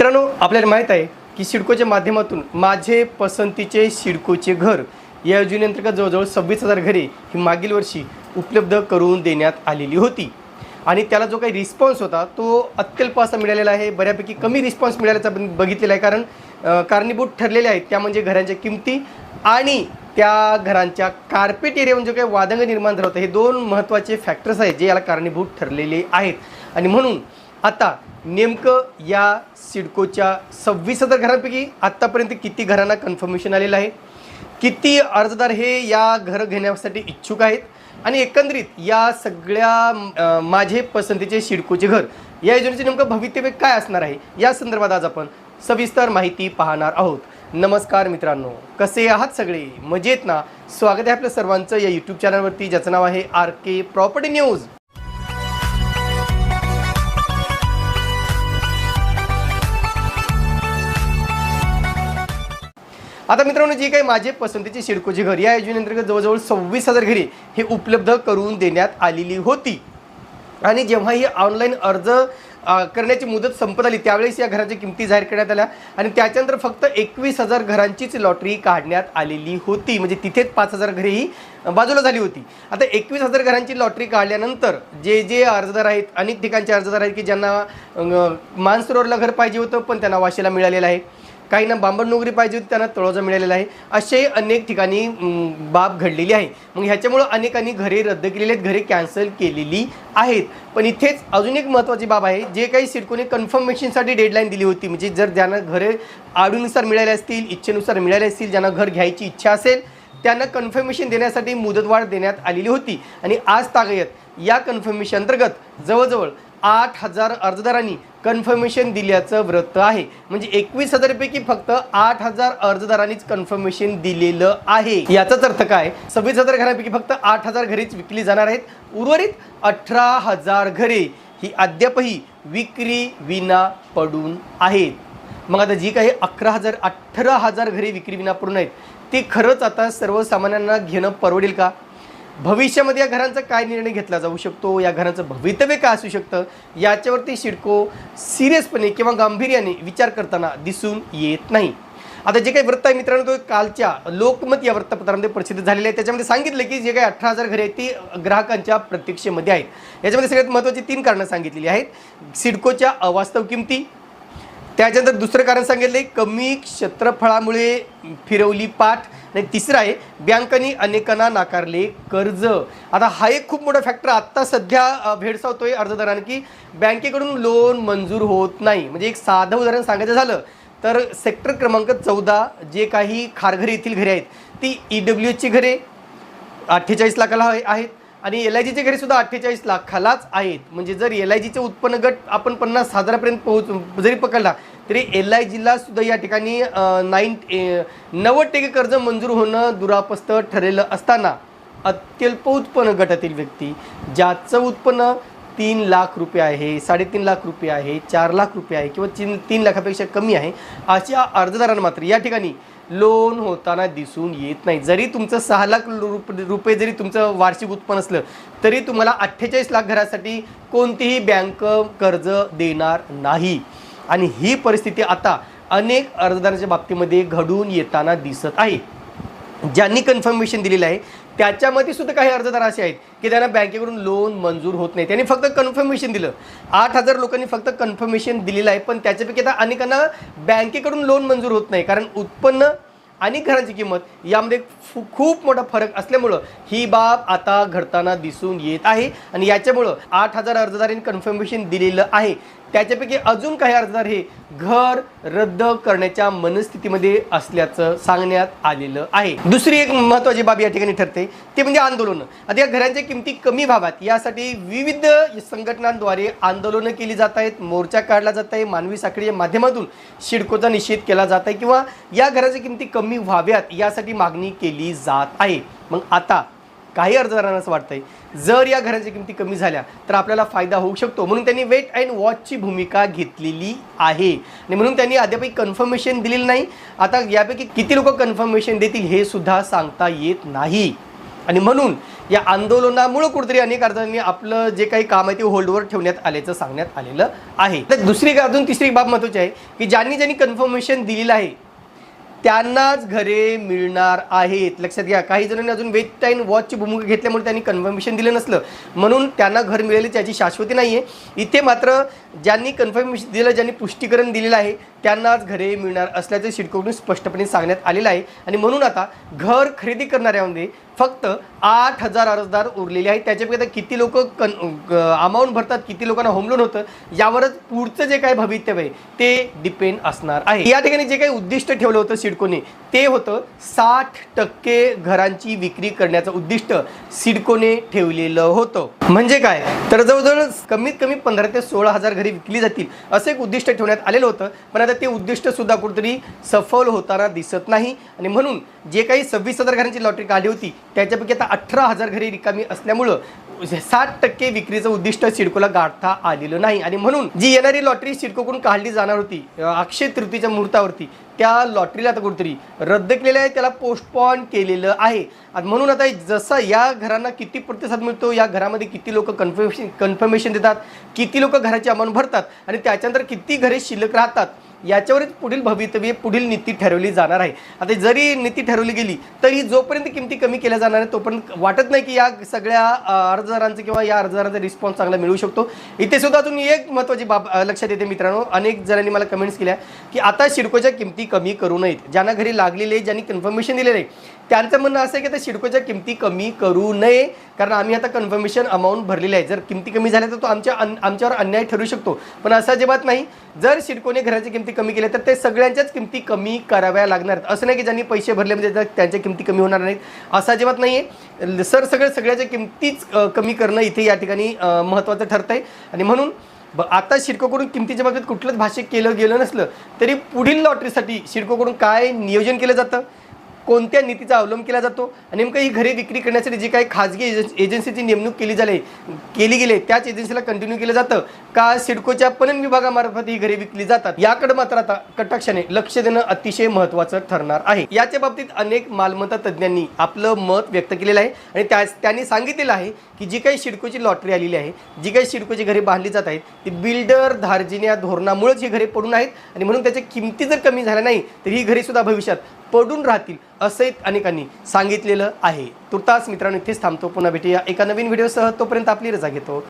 मित्रांनो आपल्याला माहीत आहे की सिडकोच्या माध्यमातून माझे पसंतीचे सिडकोचे घर या योजनेअंतर्गत जवळजवळ सव्वीस हजार घरे ही मागील वर्षी उपलब्ध करून देण्यात आलेली होती. आणि त्याला जो काही रिस्पॉन्स होता तो अत्यल्प असा मिळालेला आहे. बऱ्यापैकी कमी रिस्पॉन्स मिळाल्याचा बघितलेला आहे. कारण कारणीभूत ठरलेले आहेत. त्या म्हणजे घरांच्या किमती आणि त्या घरांच्या कार्पेट एरिया म्हणजे काही वादंग निर्माण झालं होतं हे दोन महत्त्वाचे फॅक्टर्स आहेत जे याला कारणीभूत ठरलेले आहेत. आणि म्हणून आता नेमकं या सिडकोच्या सव्वीस हजार घरांपैकी आत्तापर्यंत किती घरांना कन्फर्मेशन आलेलं आहे? किती अर्जदार हे या घर घेण्यासाठी इच्छुक आहेत? आणि एकंदरीत या सगळ्या माझे पसंतीचे शिडकोचे घर या योजनेचे नेमकं भवितव्य काय असणार आहे? या संदर्भात आज आपण सविस्तर माहिती पाहणार आहोत. नमस्कार मित्रांनो कसे आहात सगळे? मजेत ना? स्वागत आहे आपल्या सर्वांचं या यूट्यूब चॅनलवरती ज्याचं नाव आहे आर के प्रॉपर्टी न्यूज आता मित्रांनो जी काही माझे पसंतीची शिडकोची घर या योजनेअंतर्गत जवळजवळ सव्वीस हजार घरे हे उपलब्ध करून देण्यात आलेली होती. आणि जेव्हा ही ऑनलाईन अर्ज करण्याची मुदत संपत आली त्यावेळेस या घराच्या किमती जाहीर करण्यात आल्या. आणि त्याच्यानंतर फक्त एकवीस हजार घरांचीच लॉटरी काढण्यात आलेली होती. म्हणजे तिथेच पाच हजार घरे ही बाजूला झाली होती. आता एकवीस हजार घरांची लॉटरी काढल्यानंतर जे जे अर्जदार आहेत अनेक ठिकाणचे अर्जदार आहेत की ज्यांना मानसरोवरला घर पाहिजे होतं पण त्यांना वाशीला मिळालेलं आहे. काहींना बांबर नोकरी पाहिजे होती त्यांना तळोजा मिळालेला आहे. असे अनेक ठिकाणी बाब घडलेली आहे. मग ह्याच्यामुळं अनेकांनी घरे रद्द केलेली आहेत घरे कॅन्सल केलेली आहेत. पण इथेच अजून एक महत्त्वाची बाब आहे जे काही सिडकोने कन्फर्मेशनसाठी डेडलाईन दिली होती. म्हणजे जर ज्यांना घरे आडूनुसार मिळाले असतील इच्छेनुसार मिळाले असतील ज्यांना घर घ्यायची इच्छा असेल त्यांना कन्फर्मेशन देण्यासाठी मुदतवाढ देण्यात आलेली होती. आणि आज तागयत या कन्फर्मेशन अंतर्गत जवळजवळ आठ हजार अर्जदारांनी कन्फर्मेशन दिल्याचं वृत्त आहे. म्हणजे एकवीस हजारपैकी फक्त आठ हजार अर्जदारांनीच कन्फर्मेशन दिलेलं आहे. याचाच अर्थ काय? सव्वीस हजार घरांपैकी फक्त आठ हजार घरीच विकली जाणार आहेत. उर्वरित अठरा हजार घरे ही अद्यापही विक्री विना पडून आहेत. मग आता जी काही अकरा हजार अठरा हजार घरे विक्री विना पडून आहेत ते खरंच आता सर्वसामान्यांना घेणं परवडेल का? भविष्यामध्ये या घरांचा काय निर्णय घेतला जाऊ शकतो? या घरांचं भवितव्य काय असू शकतं? याच्यावरती शिडको सिरियसपणे किंवा गांभीर्याने विचार करताना दिसून येत नाही. आता जे काही वृत्त आहे मित्रांनो तो कालच्या लोकमत या वृत्तपत्रामध्ये प्रसिद्ध झालेले आहे. त्याच्यामध्ये सांगितलं की जे काही अठरा हजार घरे आहेत ती ग्राहकांच्या प्रतीक्षेमध्ये आहेत. याच्यामध्ये सगळ्यात महत्त्वाची तीन कारणं सांगितलेली आहेत. सिडकोच्या अवास्तव किमती त्याच्यानंतर दुसरं कारण सांगितलं कमी क्षेत्रफळामुळे फिरवली पाठ. आणि तिसरं आहे बँकांनी अनेकांना नाकारले कर्ज. आता हा एक खूप मोठा फॅक्टर आत्ता सध्या भेडसावतोय अर्जदारांना की बँकेकडून लोन मंजूर होत नाही. म्हणजे एक साधं उदाहरण सांगायचं झालं तर सेक्टर क्रमांक चौदा जे काही खारघरे येथील घरे आहेत ती ई डब्ल्यू एचची घरे अठ्ठेचाळीस लाखाला आहेत. आणि एल आय जीचे घरे सुद्धा अठ्ठेचाळीस लाखालाच आहेत. म्हणजे जर एल आय जीचे उत्पन्न गट आपण पन्नास हजारापर्यंत पोहोच जरी पकडला तरी एल आय जिल्हासुद्धा या ठिकाणी नाईन नव्वद टक्के कर्ज मंजूर होणं दुरापस्त ठरलेलं असताना अत्यल्प उत्पन्न गटातील व्यक्ती ज्याचं उत्पन्न तीन लाख रुपये आहे साडेतीन लाख रुपये आहे चार लाख रुपये आहे किंवा तीन तीन लाखापेक्षा कमी आहे अशा अर्जदारांना मात्र या ठिकाणी लोन होताना दिसून येत नाही. जरी तुमचं सहा लाख रुप रुपये जरी तुमचं वार्षिक उत्पन्न असलं तरी तुम्हाला अठ्ठेचाळीस लाख घरासाठी कोणतीही बँक कर्ज देणार नाही. आणि ही परिस्थिती आता अनेक अर्जदारांच्या बाबतीमध्ये घडून येताना दिसत आहे. ज्यांनी कन्फर्मेशन दिलेलं आहे त्याच्यामध्ये सुद्धा काही अर्जदार असे आहेत की त्यांना बँकेकडून लोन मंजूर होत नाही. त्यांनी फक्त कन्फर्मेशन दिलं. आठ हजार लोकांनी फक्त कन्फर्मेशन दिलेलं आहे पण त्याच्यापैकी आता अनेकांना बँकेकडून लोन मंजूर होत नाही. कारण उत्पन्न आणि घरांची किंमत यामध्ये फु- खूप मोठा फरक असल्यामुळं ही बाब आता घडताना दिसून येत आहे. आणि याच्यामुळं आठ हजार अर्जदारांनी कन्फर्मेशन दिलेलं आहे. त्याच्यापैकी अजून काही अर्जदार हे घर रद्द करण्याच्या मनस्थितीमध्ये असल्याचं सांगण्यात आलेलं आहे. दुसरी एक महत्त्वाची बाब या ठिकाणी ठरते ते म्हणजे आंदोलनं. आता या घरांच्या किमती कमी व्हाव्यात यासाठी विविध संघटनांद्वारे आंदोलनं केली जात आहेत मोर्चा काढला जात आहे मानवी साखळीच्या माध्यमातून शिडकोचा निषेध केला जात आहे किंवा या घराच्या किमती कमी व्हाव्यात यासाठी मागणी केली जात आहे. मग आता काही अर्जदारांना असं वाटतंय. जर या घराच्या किमती कमी झाल्या तर आपल्याला फायदा होऊ शकतो. म्हणून त्यांनी वेट अँड वॉचची भूमिका घेतलेली आहे. आणि म्हणून त्यांनी अद्यापही कन्फर्मेशन दिलेलं नाही. आता यापैकी किती लोक कन्फर्मेशन देतील हे सुद्धा सांगता येत नाही. आणि म्हणून या आंदोलनामुळं कुठेतरी अनेक अर्जांनी आपलं जे काही काम आहे ते होल्डवर ठेवण्यात आल्याचं सांगण्यात आलेलं आहे. तर दुसरी अजून तिसरी बाब महत्त्वाची आहे की ज्यांनी ज्यांनी कन्फर्मेशन दिलेलं आहे त्यांनाच घरे मिळणार आहेत. लक्षात घ्या काही जणांनी अजून वेट टाईम वॉचची भूमिका घेतल्यामुळे त्यांनी कन्फर्मेशन दिलं नसलं. म्हणून त्यांना घर मिळेल त्याची शाश्वती नाही आहे इथे मात्र ज्यांनी कन्फर्मेशन दिलं ज्यांनी पुष्टीकरण दिलेलं आहे त्यांनाच घरे मिळणार असल्याचं सिडकोकडून स्पष्टपणे सांगण्यात आलेलं आहे. आणि म्हणून आता घर खरेदी करणाऱ्यामध्ये फक्त आठ हजार अर्जदार उरलेले आहेत. त्याच्यापैकी आता किती लोक कन अमाऊंट भरतात किती लोकांना होम लोन होतं यावरच पुढचं जे काय भवितव्य आहे ते डिपेंड असणार आहे. या ठिकाणी जे काही उद्दिष्ट ठेवलं होतं सिडकोने ते होतं साठ टक्के घरांची विक्री करण्याचं उद्दिष्ट सिडकोने ठेवलेलं होतं. म्हणजे काय? तर जवळजवळ कमीत कमी पंधरा ते सोळा हजार घरी विकली जातील असं एक उद्दिष्ट ठेवण्यात आलेलं होतं. पण आता ते उद्दिष्टसुद्धा कुठेतरी सफल होताना दिसत नाही. आणि म्हणून जे काही सव्वीस हजार घरांची लॉटरी काढली होती त्याच्यापैकी आता अठरा हजार घरी रिकामी असल्यामुळं साठ टक्के विक्रीचं उद्दिष्ट सिडकोला गाठता आलेलं नाही. आणि म्हणून जी येणारी लॉटरी सिडकोकडून काढली जाणार होती अक्षय तृतीच्या मुहूर्तावरती त्या लॉटरीला आता कुठेतरी रद्द केलेलं आहे त्याला पोस्टपॉन केलेलं आहे. आणि म्हणून आता जसं या घरांना किती प्रतिसाद मिळतो या घरामध्ये किती लोक कन्फर्मेशन कन्फर्मेशन देतात किती लोक घराची अमाऊंट भरतात आणि त्याच्यानंतर किती घरे शिल्लक राहतात याच्यावरच पुढील भवितव्य पुढील नीती ठरवली जाणार आहे. आता जरी नीती ठरवली गेली तरी जोपर्यंत किमती कमी केल्या जाणार आहे तोपर्यंत वाटत नाही की या सगळ्या अर्जदारांचं किंवा या अर्जदारांचा रिस्पॉन्स चांगला मिळू शकतो. इथे सुद्धा अजून एक महत्त्वाची बाब लक्षात येते मित्रांनो. अनेक जणांनी मला कमेंट्स केल्या की आता शिडकोच्या किमती कमी करू नयेत. ज्यांना घरी लागलेले ज्यांनी कन्फर्मेशन दिलेलं आहे त्यांचं म्हणणं असं आहे की आता शिडकोच्या किमती कमी करू नये. कारण आम्ही आता कन्फर्मेशन अमाऊंट भरलेली आहे. जर किमती कमी झाल्या तर तो आमच्या आमच्यावर अन्याय ठरू शकतो. पण असं अजिबात नाही. जर शिडकोने घराच्या किमती कमी केल्या तर ते सगळ्यांच्याच किमती कमी कराव्या लागणार आहेत. असं नाही की ज्यांनी पैसे भरले म्हणजे त्यांच्या किमती कमी होणार नाहीत. असं अजिबात नाही आहे सर सगळं सगळ्याच्या किमतीच कमी करणं इथे या ठिकाणी महत्त्वाचं ठरतं आहे आणि म्हणून ब आता शिडकोकडून किमतीच्या बाबतीत कुठलंच भाष्य केलं गेलं नसलं तरी पुढील लॉटरीसाठी शिडकोकडून काय नियोजन केलं जातं? कोणत्या नीतीचा अवलंब केला जातो? आणि नेमकं ही घरे विक्री करण्यासाठी जी काही खाजगी एजन्स एजन्सीची नेमणूक केली झाली केली गेली त्याच एजन्सीला कंटिन्यू केलं जातं का? सिडकोच्या पणन विभागामार्फत ही घरे विकली जातात? याकडे मात्र आता कटाक्षाने लक्ष देणं अतिशय महत्त्वाचं ठरणार आहे. याच्या बाबतीत अनेक मालमत्ता तज्ज्ञांनी आपलं मत व्यक्त केलेलं आहे आणि त्या त्यांनी सांगितलेलं आहे की जी काही सिडकोची लॉटरी आलेली आहे जी काही सिडकोची घरे बांधली जात आहेत ती बिल्डर धार्जिन्या धोरणामुळेच ही घरे पडून आहेत आणि म्हणून त्याच्या किमती जर कमी झाल्या नाही तर ही घरेसुद्धा भविष्यात पडून राहतील असंही अनेकांनी सांगितलेलं आहे. तुर्तास मित्रांनो इथेच थांबतो. पुन्हा भेटूया एका नवीन व्हिडिओसह. तोपर्यंत आपली रजा घेतो.